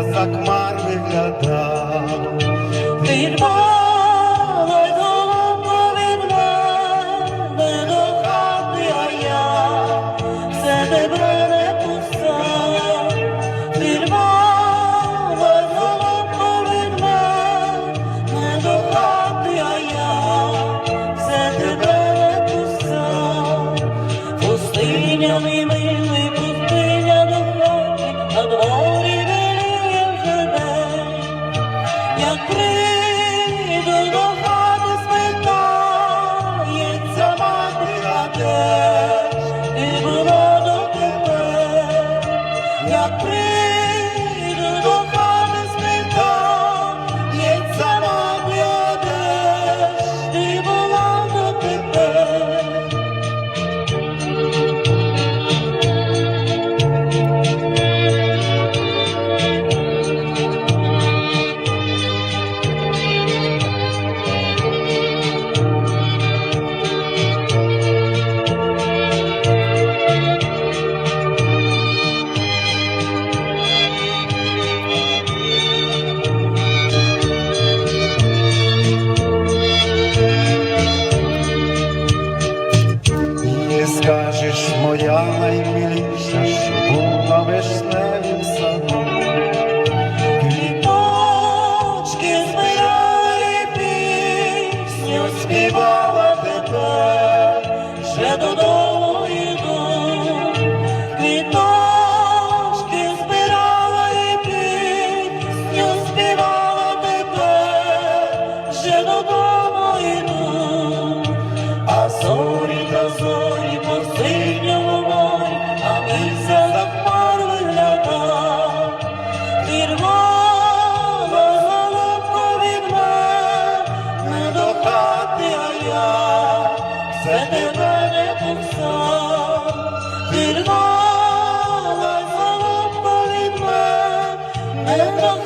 Kazak Marvela'da Nirvana Tell me І скажеш, моя наймиліша, що була вишневим саду. Квіточки збирає пісню, співала тепер, ще додому йду. Квіточки збирала і пісню, співала тепер, ще додому йду. А зорі та зорі Thank you.